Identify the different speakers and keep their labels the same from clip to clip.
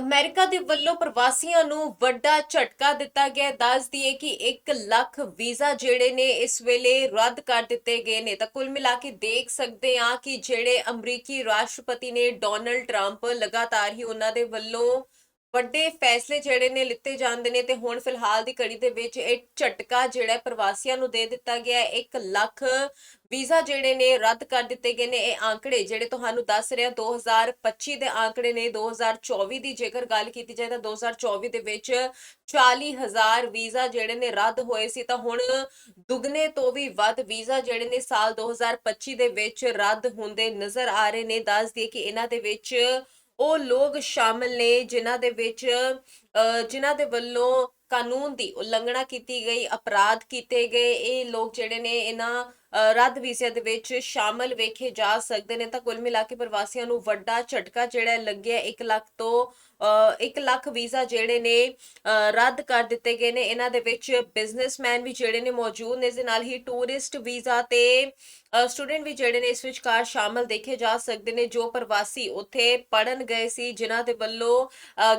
Speaker 1: America ਦੇ ਵੱਲੋਂ ਪ੍ਰਵਾਸੀਆਂ ਨੂੰ ਵੱਡਾ ਝਟਕਾ ਦਿੱਤਾ ਗਿਆ ਹੈ। ਦੱਸ ਦਈਏ ਕਿ 1 ਲੱਖ ਵੀਜ਼ਾ ਜਿਹੜੇ ਨੇ ਇਸ ਵੇਲੇ ਰੱਦ ਕਰ ਦਿੱਤੇ ਗਏ ਨੇ ਤਾਂ ਕੁੱਲ ਮਿਲਾ ਕੇ ਦੇਖ ਸਕਦੇ ਹਾਂ ਕਿ ਜਿਹੜੇ ਅਮਰੀਕੀ ਰਾਸ਼ਟਰਪਤੀ ਨੇ ਡੋਨਲਡ ਟਰੰਪ ਲਗਾਤਾਰ ਹੀ ਉਹਨਾਂ ਦੇ ਵੱਲੋਂ ਵੱਡੇ ਫੈਸਲੇ ਜਿਹੜੇ ਨੇ ਲਿੱਤੇ ਜਾਂਦੇ ਨੇ ਤੇ ਹੁਣ ਫਿਲਹਾਲ ਦੀ ਘੜੀ ਦੇ ਵਿੱਚ ਇਹ ਝਟਕਾ ਜਿਹੜਾ ਹੈ ਪ੍ਰਵਾਸੀਆਂ ਨੂੰ ਦੇ ਦਿੱਤਾ ਗਿਆ 1 ਲੱਖ ਵੀਜ਼ਾ ਜਿਹੜੇ ਨੇ ਰੱਦ ਕਰ ਦਿੱਤੇ ਗਏ ਨੇ। ਇਹ ਆંકੜੇ ਜਿਹੜੇ ਤੁਹਾਨੂੰ ਦੱਸ ਰਿਹਾ 2025 ਦੇ ਆંકੜੇ ਨੇ। 2024 ਦੀ ਜੇਕਰ ਗੱਲ ਕੀਤੀ ਜਾਏ ਤਾਂ 2024 ਦੇ ਵਿੱਚ 40000 ਵੀਜ਼ਾ ਜਿਹੜੇ ਨੇ ਰੱਦ ਹੋਏ ਸੀ। ਤਾਂ ਹੁਣ ਦੁੱਗਣੇ ਤੋਂ ਵੀ ਵੱਧ ਵੀਜ਼ਾ ਜਿਹੜੇ ਨੇ ਸਾਲ 2025 ਦੇ ਵਿੱਚ ਰੱਦ ਹੁੰਦੇ ਨਜ਼ਰ ਆ ਰਹੇ ਨੇ। ਦੱਸ ਦਈਏ ਕਿ ਇਹਨਾਂ ਦੇ ਵਿੱਚ ਉਹ ਲੋਕ ਸ਼ਾਮਲ ਨੇ ਜਿਨ੍ਹਾਂ ਦੇ ਵਿੱਚ ਅਹ, ਜਿਨ੍ਹਾਂ ਦੇ ਵੱਲੋਂ ਕਾਨੂੰਨ ਦੀ ਉਲੰਘਣਾ ਕੀਤੀ ਗਈ ਅਪਰਾਧ ਕੀਤੇ ਗਏ। ਇਹ ਲੋਕ ਜਿਹੜੇ ਨੇ ਇਹਨਾਂ ਰੱਦ ਵੀਜ਼ਿਆਂ ਦੇ ਵਿੱਚ ਸ਼ਾਮਲ ਵੇਖੇ ਜਾ ਸਕਦੇ ਨੇ। ਤਾਂ ਕੁੱਲ ਮਿਲਾ ਕੇ ਪ੍ਰਵਾਸੀਆਂ ਨੂੰ ਵੱਡਾ ਝਟਕਾ ਜਿਹੜਾ ਲੱਗਿਆ 1 ਲੱਖ ਤੋਂ 1 ਲੱਖ ਵੀਜ਼ਾ ਜਿਹੜੇ ਨੇ ਰੱਦ ਕਰ ਦਿੱਤੇ ਗਏ ਨੇ। ਇਹਨਾਂ ਦੇ ਵਿੱਚ ਬਿਜ਼ਨਸਮੈਨ ਵੀ ਜਿਹੜੇ ਨੇ ਮੌਜੂਦ ਨੇ। ਇਸ ਦੇ ਨਾਲ ਹੀ ਟੂਰਿਸਟ ਵੀਜ਼ਾ ਤੇ ਸਟੂਡੈਂਟ ਵੀ ਜਿਹੜੇ ਨੇ ਇਸ ਵਿਚਕਾਰ ਸ਼ਾਮਲ ਦੇਖੇ ਜਾ ਸਕਦੇ ਨੇ, ਜੋ ਪ੍ਰਵਾਸੀ ਉੱਥੇ ਪੜਨ ਗਏ ਸੀ, ਜਿਨ੍ਹਾਂ ਦੇ ਵੱਲੋਂ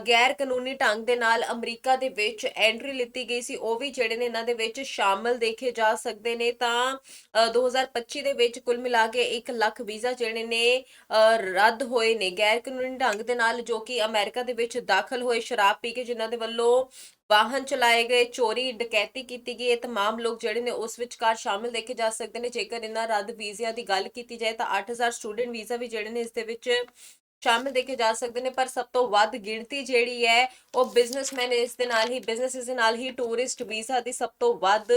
Speaker 1: ਗੈਰ ਕਾਨੂੰਨੀ ਢੰਗ ਦੇ ਨਾਲ ਅਮਰੀਕਾ ਦੇ ਵਿੱਚ ਐਂਟਰੀ ਲਿੱਤੀ ਗਈ ਸੀ। ਉਹ ਵੀ ਜਿਹੜੇ ਨੇ ਇਹਨਾਂ ਦੇ ਵਿੱਚ ਸ਼ਾਮਲ ਦੇਖੇ ਜਾ ਸਕਦੇ ਨੇ। ਤਾਂ 2025 ਦੇ ਵਿੱਚ ਕੁੱਲ ਮਿਲਾ ਕੇ 1 ਲੱਖ ਵੀਜ਼ਾ ਜਿਹੜੇ ਨੇ ਅਹ, ਰੱਦ ਹੋਏ ਨੇ ਗੈਰ ਕਾਨੂੰਨੀ ਢੰਗ ਦੇ ਨਾਲ ਜੋ ਕਿ ਅਮਰੀਕਾ ਦੇ ਵਿੱਚ ਦਾਖਲ ਹੋਏ ਸ਼ਰਾਬ ਪੀ ਕੇ ਜਿਨ੍ਹਾਂ ਦੇ ਵੱਲੋਂ ਵਾਹਨ ਚਲਾਏ ਗਏ ਚੋਰੀ ਡਕੈਤੀ ਕੀਤੀ ਗਈ ਇਹ तमाम ਲੋਕ ਜਿਹੜੇ ਨੇ ਉਸ ਵਿਚਕਾਰ ਸ਼ਾਮਿਲ ਦੇਖੇ ਜਾ ਸਕਦੇ ਨੇ ਜੇਕਰ ਇਹਨਾਂ ਰੱਦ ਵੀਜ਼ਿਆਂ ਦੀ ਗੱਲ ਕੀਤੀ ਜਾਏ ਤਾਂ 8000 ਸਟੂਡੈਂਟ ਵੀਜ਼ਾ ਵੀ ਜਿਹੜੇ ਨੇ ਇਸ ਦੇ ਵਿੱਚ ਸ਼ਾਮਿਲ ਦੇਖੇ ਜਾ ਸਕਦੇ ਨੇ ਪਰ ਸਭ ਤੋਂ ਵੱਧ ਗਿਣਤੀ ਜਿਹੜੀ ਹੈ ਉਹ ਬਿਜ਼ਨਸਮੈਨ ਇਸ ਦੇ ਨਾਲ ਹੀ ਬਿਜ਼ਨਸ ਦੇ ਨਾਲ ਹੀ ਟੂਰਿਸਟ ਵੀਜ਼ਾ ਦੀ ਸਭ ਤੋਂ ਵੱਧ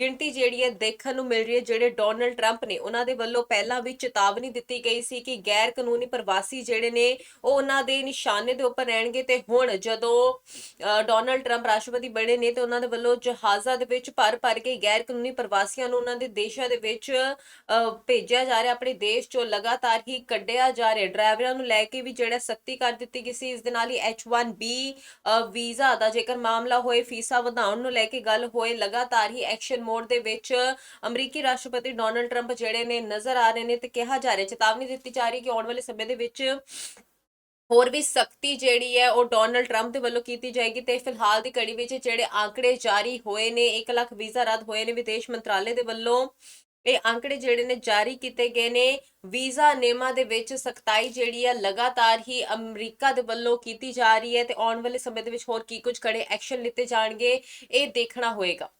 Speaker 1: ਗਿਣਤੀ ਜਿਹੜੀ ਹੈ ਦੇਖਣ ਨੂੰ ਮਿਲ ਰਹੀ ਹੈ ਜਿਹੜੇ ਡੋਨਲਡ ਟਰੰਪ ਨੇ ਉਹਨਾਂ ਦੇ ਵੱਲੋਂ ਪਹਿਲਾਂ ਵੀ ਚੇਤਾਵਨੀ ਦਿੱਤੀ ਗਈ ਸੀ ਕਿ ਗੈਰ ਕਾਨੂੰਨੀ ਪ੍ਰਵਾਸੀ ਜਿਹੜੇ ਨੇ ਉਹ ਉਹਨਾਂ ਦੇ ਨਿਸ਼ਾਨੇ ਦੇ ਉੱਪਰ ਰਹਿਣਗੇ ਤੇ ਹੁਣ ਜਦੋਂ ਅਹ, ਡੋਨਲਡ ਟਰੰਪ ਰਾਸ਼ਟਰਪਤੀ ਬਣੇ ਨੇ ਤੇ ਉਹਨਾਂ ਦੇ ਵੱਲੋਂ ਜਹਾਜ਼ਾਂ ਦੇ ਵਿੱਚ ਭਰ ਭਰ ਕੇ ਗੈਰ ਕਾਨੂੰਨੀ ਪ੍ਰਵਾਸੀਆਂ ਨੂੰ ਉਹਨਾਂ ਦੇ ਦੇਸ਼ਾਂ ਦੇ ਵਿੱਚ ਅਹ, ਭੇਜਿਆ ਜਾ ਰਿਹਾ ਆਪਣੇ ਦੇਸ਼ ਚੋਂ ਲਗਾਤਾਰ ਹੀ ਕੱਢਿਆ ਜਾ ਰਿਹਾ ਡਰਾਈਵਰਾਂ ਨੂੰ ਲੈ ਕੇ ਵੀ ਜਿਹੜਾ ਸਖਤੀ ਕਰ ਦਿੱਤੀ ਗਈ ਸੀ, ਇਸ ਦੇ ਨਾਲ ਹੀ H1B ਵੀਜ਼ਾ ਦਾ ਜੇਕਰ ਮਾਮਲਾ ਹੋਏ, ਫੀਸਾ ਵਧਾਉਣ ਨੂੰ ਲੈ ਕੇ ਗੱਲ ਹੋਏ, ਲਗਾਤਾਰ ਹੀ ਐਕਸ਼ਨ ਮੋਡ ਦੇ ਵਿੱਚ ਅਮਰੀਕੀ ਰਾਸ਼ਟਰਪਤੀ ਡੋਨਲਡ ਟਰੰਪ ਜਿਹੜੇ ਨੇ ਨਜ਼ਰ ਆ ਰਹੇ ਨੇ ਤੇ ਕਿਹਾ ਜਾ ਰਿਹਾ, ਚੇਤਾਵਨੀ ਦਿੱਤੀ ਜਾ ਰਹੀ ਕਿ ਆਉਣ ਵਾਲੇ ਸਮੇਂ ਦੇ ਵਿੱਚ ਹੋਰ ਵੀ ਸਖਤੀ ਜਿਹੜੀ ਹੈ, ਉਹ ਡੋਨਲਡ ਟਰੰਪ ਦੇ ਵੱਲੋਂ ਕੀਤੀ ਜਾਏਗੀ ਤੇ ਫਿਲਹਾਲ ਦੀ ਕੜੀ ਵਿੱਚ ਜਿਹੜੇ ਆંકੜੇ ਜਾਰੀ ਹੋਏ ਨੇ 1 ਲੱਖ ਵੀਜ਼ਾ ਰੱਦ ਹੋਏ ਨੇ, ਵਿਦੇਸ਼ ਮੰਤਰਾਲੇ ਦੇ ਵੱਲੋਂ। ਇਹ ਅੰਕੜੇ ਜਿਹੜੇ ਨੇ ਜਾਰੀ ਕੀਤੇ ਗਏ ਨੇ। ਵੀਜ਼ਾ ਨਿਯਮਾਂ ਦੇ ਵਿੱਚ ਸਖਤਾਈ ਜਿਹੜੀ ਆ ਲਗਾਤਾਰ ਹੀ ਅਮਰੀਕਾ ਦੇ ਵੱਲੋਂ ਕੀਤੀ ਜਾ ਰਹੀ ਹੈ ਤੇ ਆਉਣ ਵਾਲੇ ਸਮੇਂ ਦੇ ਵਿੱਚ ਹੋਰ ਕੀ ਕੁਝ ਕੜੇ ਐਕਸ਼ਨ ਲਿੱਤੇ ਜਾਣਗੇ, ਇਹ ਦੇਖਣਾ ਹੋਏਗਾ।